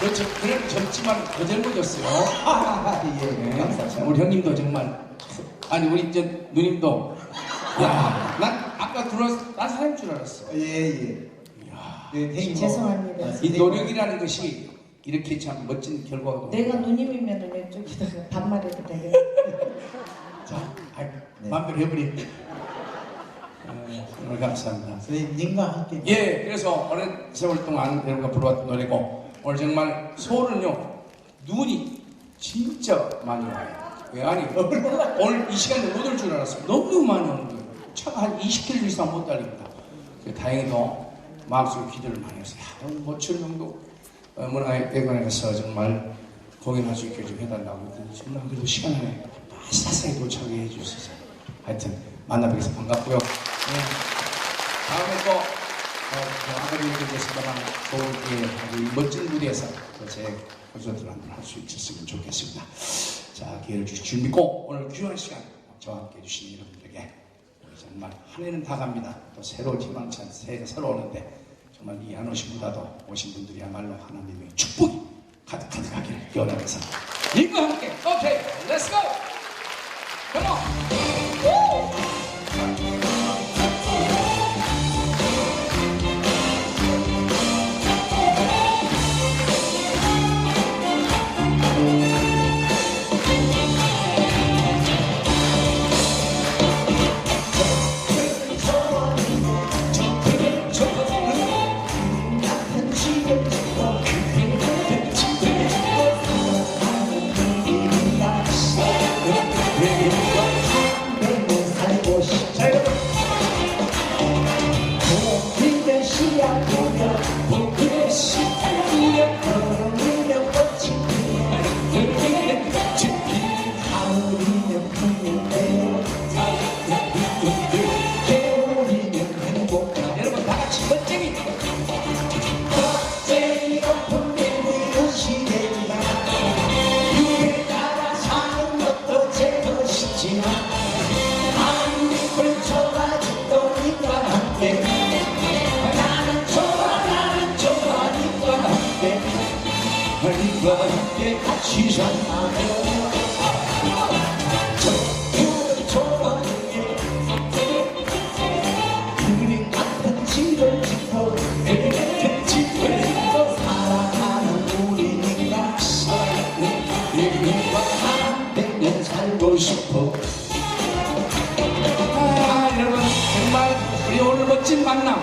그렇죠. 그런 젊지만 더 젊어졌어요. 아, 예, 네. 감사합니다. 우리 형님도 정말 아니 우리 저 누님도 야 난 아까 들어왔을 난 사람인 줄 알았어. 예, 예. 이야, 네, 대신 죄송합니다. 뭐, 아, 이 네. 노력이라는 것이 이렇게 참 멋진 결과가 내가 누님이면 왼쪽에다가 반말해도 되겠네. 자, 아이, 네. 마음대로 해버리. 어, 오늘 감사합니다. 선생님과 함께 예, 그래서 오랜 세월 동안 여러분과 불러왔던 노래고 오늘 정말 서울은요 눈이 진짜 많이 와요. 왜 아니 오늘 이 시간에 못 올 줄 알았어요. 너무 많이 오는 거예요. 차가 한 20km 이상 못 달립니다. 다행히도 마음속에 기도를 많이 했어요. 야, 오늘 모칠 정도 어, 문화회관에 가서 정말 공연할 수 있게 좀 해달라고 했더니 정말 그래도 시간 안에 마사사히 도착해 해주셔서 하여튼 만나뵙게서 반갑고요. 네. 다음에 또 어, 그 아무리 얘기했습니다만 좋은 기회 멋진 무대에서 또제 콘서트를 한번 할 수 있었으면 좋겠습니다. 자 기회를 주신 줄 믿고 오늘 귀한 시간 저와 함께 해주신 여러분들에게 정말 한 해는 다 갑니다. 또 새로운 희망찬 새해가 새로 오는데 정말 이 안 오신 분보다도 오신 분들이야말로 하나님의 축복이 가득가득하기를 기원하면서 님과 함께 오케이 렛츠고 컴온 과 함께 시작하네 싶어. 아, 여러분 정말 우리 오늘 멋진 만남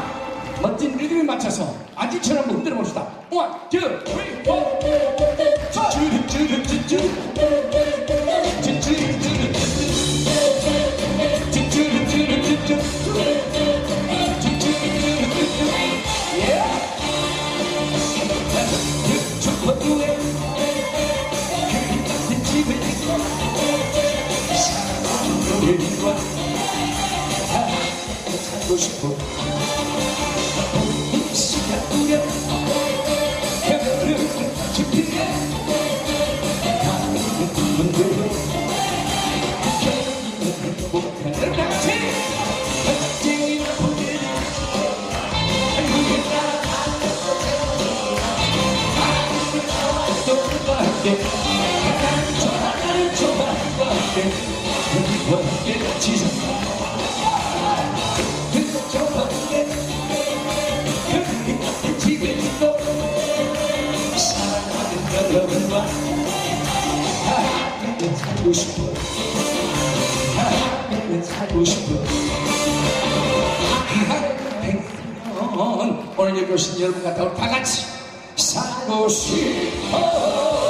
멋진 리듬에 맞춰서 아지처럼 흔들어 봅시다. 1, 2, 3, 4 우리와 살고 싶어 시간 우려 해변을 깊이게 가는 분들로 견디는 행복한 같이 멋 함께 우리와 함께 같이 산다. 집에 있고 사랑하는 여러분과 함께 살고 싶어 함께 살고 싶어 백년 오늘 여기 오신 여러분과 다 같이 살고 싶어